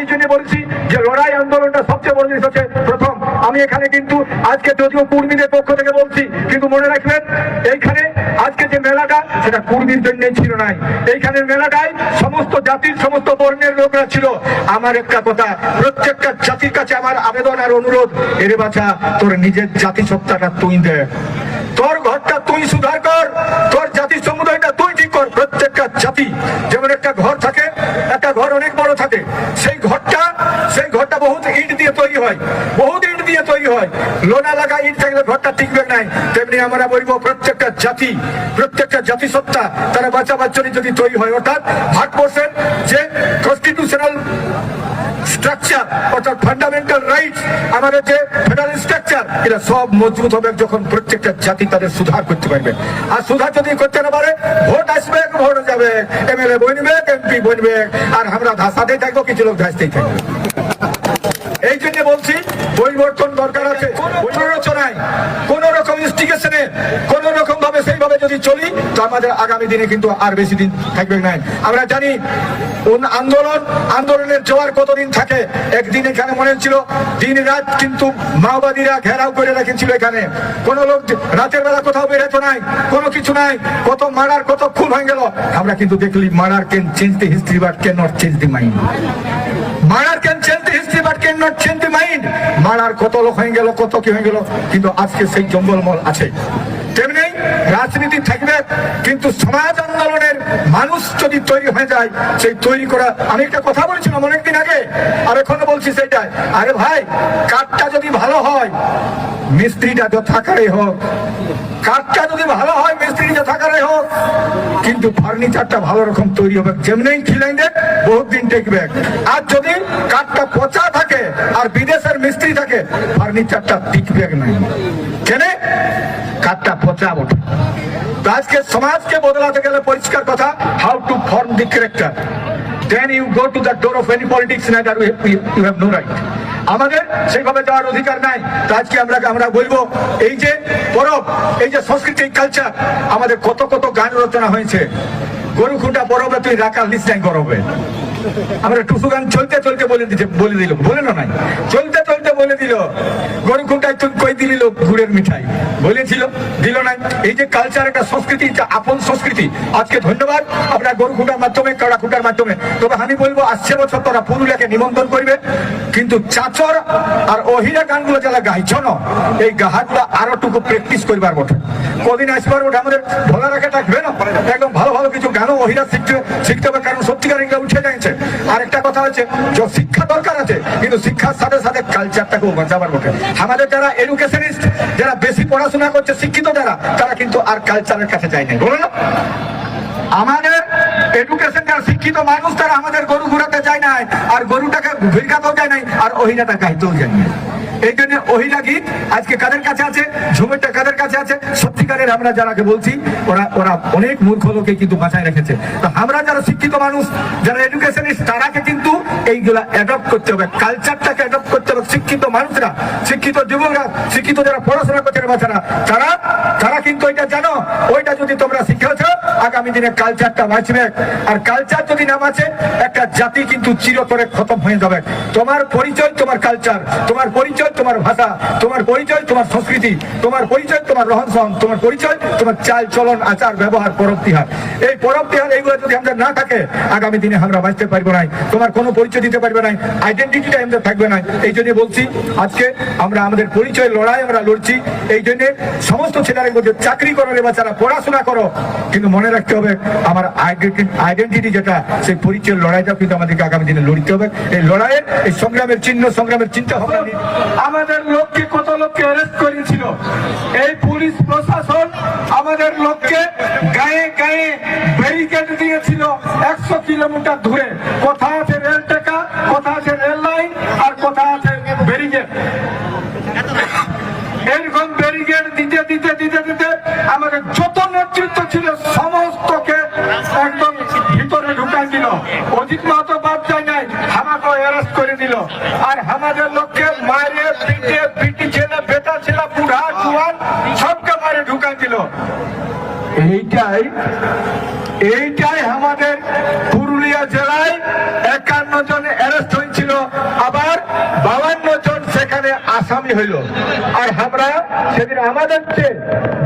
এই জন্য বলছি যে লড়াই আন্দোলনটা সবচেয়ে বড় জিনিস হচ্ছে প্রথম। আমি এখানে কিন্তু আজকে যদিও কুর্মীদের পক্ষ থেকে বলছি, কিন্তু মনে রাখবেন, এইখানে আজকে যে মেলাটা, সেটা কুর্মীর ছিল নাই। মেলাটাই সমস্ত জাতির, সমস্ত বর্ণের লোকরা ছিল। আমার একটা কথা, প্রত্যেকটা জাতির কাছে আমার আবেদন আর অনুরোধ, এরে বাছা, তোর নিজের জাতিসত্তাটা তুই দে। তোর ঘরটা তুই সুধার কর, তোর জাতি সমুদায়টা তুই ঠিক কর। প্রত্যেকটা জাতি, যেমন একটা ঘর থাকে, একটা ঘর অনেক থাকে সেই ঘরটা সেই ঘরটা বহুত ইট দিয়ে তৈরি হয়। বহুত ইট দিয়ে তৈরি হয়। লোনা লাগা ইট থাকলে ঘরটা টিকবে নাই তেমনি আমরা বলব প্রত্যেকটা জাতি প্রত্যেকটা জাতি সত্তা তারা বাঁচাবার জন্য যদি তৈরি হয়। অর্থাৎ ভারতবর্ষের যে কনস্টিটিউশনাল স্ট্রাকচার অর্থাৎ ফান্ডামেন্টাল রাইটস আমাদের যে স্ট্রাকচার এটা সব মজবুত হবে যখন প্রত্যেকটা জাতি তাদের সুধার করতে পারবে। আর সুধার যদি করতে না পারে, ভোট আসবে, ভোট যাবে। এমএলএ এমপি আর আমরা ধাসাতেই থাকব, কিছু লোক ধাসতেই থাকবে। এই জন্য বলছি, পরিবর্তন দরকার আছে। কোন রকম ইনস্টিগেশনে কোন রকম যদি চলি, তো আমাদের আগামী দিনে কিন্তু আর বেশি দিন থাকবে না। আমরা জানি আন্দোলন, আন্দোলনের জোয়ার কতদিন থাকে? একদিন এখানে মনে ছিল দিন রাত কিন্তু মাওবাদীরা ঘেরাও করে রেখেছিল এখানে। কোন লোক রাতের বেলা কোথাও বেরোতো নাই, কোনো কিছু নাই, কত মারার, কত খুন হয়ে গেল। আমরা কিন্তু দেখলি, মারার can change the history but can not change the mind মারার can change the history but can not change the mind মারার কত লোক হয়ে গেল, কত কি হয়ে গেল, কিন্তু আজকে সেই জঙ্গলমল আছে। তেমনি রাজনীতি থাকবে, কিন্তু সমাজ আন্দোলনের মানুষ যদি তৈরি হয়ে যায়, সেই তৈরি করা আমি একটা কথা বলছিলাম অনেকদিন আগে, আর এখনও বলছি সেটাই। আরে ভাই, কাঠটা যদি ভালো হয়, মিস্ত্রিটা তো থাকারই হোক। কাঠটা যদি ভালো হয়, মিস্ত্রিটা থাকারই হোক। কিন্তু ফার্নিচারটা ভালো রকম তৈরি হবে, যেমনি খিলাই দেন বহুত দিন টেকবে। আর যদি কাঠটা পচা থাকে, আর বিদেশের মিস্ত্রি থাকে, ফার্নিচারটা টিকবে না। কাঠটা পচা বটে তো আজকে সমাজকে বদলাতে গেলে পরিষ্কার কথা how to form the character then you go to the door of any politics না that you have no right আমাদের সেইভাবে যাওয়ার অধিকার নাই। তো আজকে আমরা আমরা বলব, এই যে পরব, এই যে সংস্কৃতি কালচার আমাদের কত কত গান রচনা হয়েছে। গরু খুঁটা পরবে, তুই রাখার লিস্ট করবে আমরা টুসু গান চলতে চলতে বলে দিতে, বলে দিল বলে না নাই। চলতে বলে দিল গরু খুঁটায় তুই কই দিলি লোক গুড়ের মিঠাই? বলেছিল, দিল না, এই যে কালচার একটা সংস্কৃতি আপন সংস্কৃতি। আজকে ধন্যবাদ, আপনার গরু খুঁটার মাধ্যমে, কাড়া খুঁটার মাধ্যমে। তবে আমি বলব, আসছে বছর তোরা পুরুলিয়াকে নিমন্ত্রণ করবে। কিন্তু চাচর আর অহিরা গানগুলো যারা গাইছ না, এই গাহাগুলো আরও টুকু প্র্যাকটিস করবার বটে কদিন আসবার বটে আমাদের ভোলা রাখা থাকবে না? একদম ভালো ভালো কিছু গানও অহিরা শিখতে শিখতে হবে, কারণ সত্যিকার উঠে যাচ্ছে। আর একটা কথা হচ্ছে শিক্ষা দরকার আছে, কিন্তু শিক্ষার সাথে সাথে যাবার আমাদের যারা এডুকেশনিস্ট যারা বেশি পড়াশোনা করছে, শিক্ষিত যারা, তারা কিন্তু আর কালচারের কাছে যায় বলো আমাদের এডুকেশন যারা শিক্ষিত মানুষ, তারা আমাদের গরু ঘুরাতে যায় নাই, আর গরুটাকে ভিড়কাতেও যায় নাই, আর অহিনাটা গাইতেও যায় না এই জন্য ওহিরা গীত আজকে কাদের কাছে আছে? ঝুমেরটা কাদের কাছে আছে? সত্যিকারের আমরা যারাকে বলছি, ওরা ওরা অনেক মূর্খ লোকে কিন্তু বাঁচায় রেখেছে। তো আমরা যারা শিক্ষিত মানুষ, যারা এডুকেশনিস্ট তারাকে কিন্তু এইগুলা অ্যাডপ্ট করতে হবে। কালচারটাকে অ্যাডপ্ট করতে হবে। শিক্ষিত মানুষরা, শিক্ষিত যুবকরা, শিক্ষিত যারা পড়াশোনা করছে তারা তারা কিন্তু ওইটা জানো। ওইটা যদি তোমরা শিখেছ আগামী দিনে কালচারটা বাঁচবে। আর কালচার যদি না বাঁচে, একটা জাতি কিন্তু চিরতরে খতম হয়ে যাবে। তোমার পরিচয়, তোমার কালচার তোমার পরিচয় তোমার ভাষা, তোমার পরিচয়, তোমার সংস্কৃতি, তোমার পরিচয়, তোমার রহন সহন তোমার পরিচয়, তোমার চাল চলন, আচার, ব্যবহার, পরব তিহার। এই পরব তিহার, এইগুলো যদি আমাদের না থাকে, আগামী দিনে আমরা বাঁচতে পারব না তোমার কোনো পরিচয় দিতে পারবে না আইডেন্টিটিটা আমাদের থাকবে না এই জন্য বলছি, আজকে আমরা আমাদের পরিচয় লড়াই আমরা লড়ছি, এই জন্য সমস্ত ছেলেরা বলছে চাকরি করো রে বাচ্চারা, পড়াশোনা করো। কিন্তু মনে রাখতে হবে, আমার আইডেন্টিটি যেটা, সেই পরিচয়ের লড়াইটা কিন্তু আমাদেরকে আগামী দিনে লড়তে হবে। এই লড়াইয়ের, এই সংগ্রামের চিহ্ন, সংগ্রামের চিন্তা ভাবনা আমাদের লোককে কত লোককে অ্যারেস্ট করেছিল? এই পুলিশ প্রশাসন আমাদের লোককে গায়ে গায়ে ব্যারিকেড দিয়েছিল একশো কিলোমিটার দূরে। কোথা ঢুকা এইটাই এইটাই আমাদের পুরুলিয়া জেলায় একান্ন জন অ্যারেস্ট হয়েছিল, আবার বাবান্ন জন সেখানে আসামি হইল। আর আমরা সেদিন আমাদের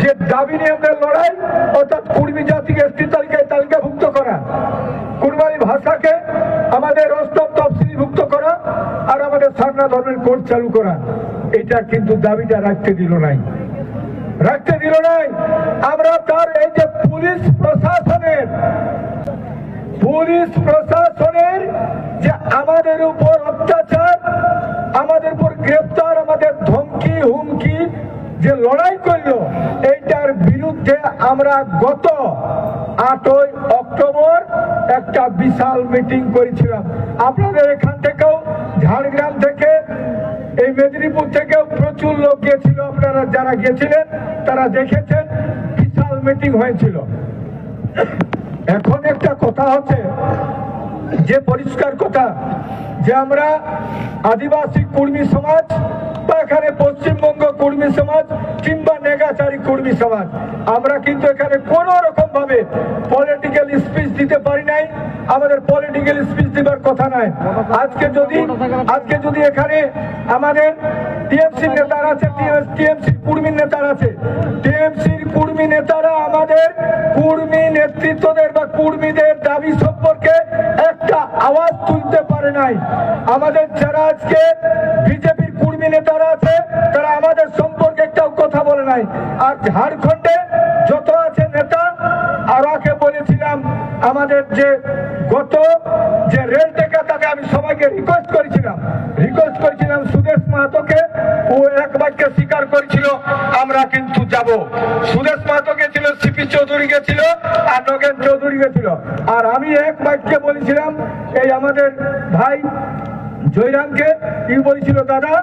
যে দাবি নিয়ে আমরা লড়াই, অর্থাৎ কুর্মী জাতিকে এসটি তালিকায় তালিকাভুক্ত করা কুরবানি ভাষাকে আমাদের অষ্টম তফসিলিভুক্ত করা, আর আমাদের সান্না ধর্মের কোর্ট চালু করা, এটা কিন্তু দাবিটা রাখতে দিল নাই। রাখতে দিল নাই। আমরা তার এই যে পুলিশ প্রশাসনের পুলিশ প্রশাসনের যে আমাদের উপর অত্যাচার, আমাদের উপর গ্রেপ্তার, আমাদের ধমকি, হুমকি যে লড়াই করল, এইটার বিরুদ্ধে আমরা গত আটই অক্টোবর একটা বিশাল মিটিং করেছিলাম। আপনাদের এখান থেকেও ঝাড়গ্রাম থেকে এই মেদিনীপুর থেকেও প্রচুর লোক গিয়েছিল। আপনারা যারা গিয়েছিলেন, তারা দেখেছেন, বিশাল মিটিং হয়েছিল। এখন একটা কথা হচ্ছে, যে পরিষ্কার কথা, যে আমরা আদিবাসী কুর্মী সমাজ বা এখানে পশ্চিমবঙ্গ কুর্মী সমাজ কিংবা নেগাচারী কুর্মী সমাজ, আমরা কিন্তু এখানে কোন রকম ভাবে পলিটিক্যাল স্পিচ দিতে পারি নাই। আমাদের পলিটিক্যাল স্পিচ দিবার কথা নাই আজকে যদি আজকে যদি এখানে আমাদের টিএমসি নেতারা আছে টিএমসি কুর্মী নেতারা আছে, টিএমসির কুর্মী নেতারা আমাদের কুর্মী নেতৃত্বদের বা কুর্মীদের দাবি সম্পর্কে একটা আওয়াজ তুলতে পারে নাই। আমাদের যারা আজকে বিজেপির কুর্মী নেতারা আছে, তারা যাব। সুদেশ মাহাতো গেছিল, সিপি চৌধুরী গেছিল, আর নগেন চৌধুরী গেছিল। আর আমি এক বাক্যে বলেছিলাম, এই আমাদের ভাই জয়রামকে, কি বলেছিল দাদা,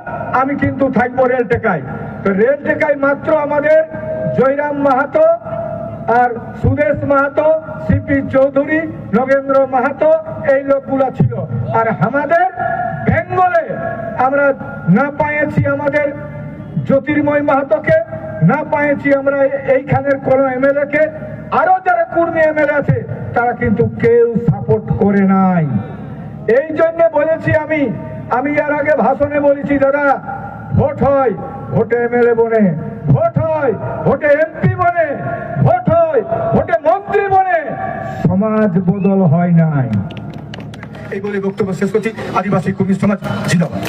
আমি কিন্তু থাকব রেল টেকায়। তো রেল টেকায় মাত্র আমাদের জয়রাম মাহাতো আর সুদেশ মাহাতো, সিপি চৌধুরী, নগেন্দ্র মাহাতো, এই লোকগুলা ছিল। আর আমাদের বেঙ্গলে আমরা না পাইছি আমাদের জ্যোতির্ময় মাহাতোকে না পাইছি আমরা এইখানের কোন এমএলএ কে আরও যারা কুর্মী এমএলএ আছে, তারা কিন্তু কেউ সাপোর্ট করে নাই। এই জন্য বলেছি আমি আমি এর আগে ভাষণে বলেছি, দাদা, ভোট হয়, ভোটে এমএলএ বনে, ভোট হয়, ভোটে এমপি বনে, ভোট হয়, ভোটে মন্ত্রী বনে, সমাজ বদল হয় নাই। এই বলে বক্তব্য শেষ করছি। আদিবাসী কর্মী সমাজ, জিন্দাবাদ।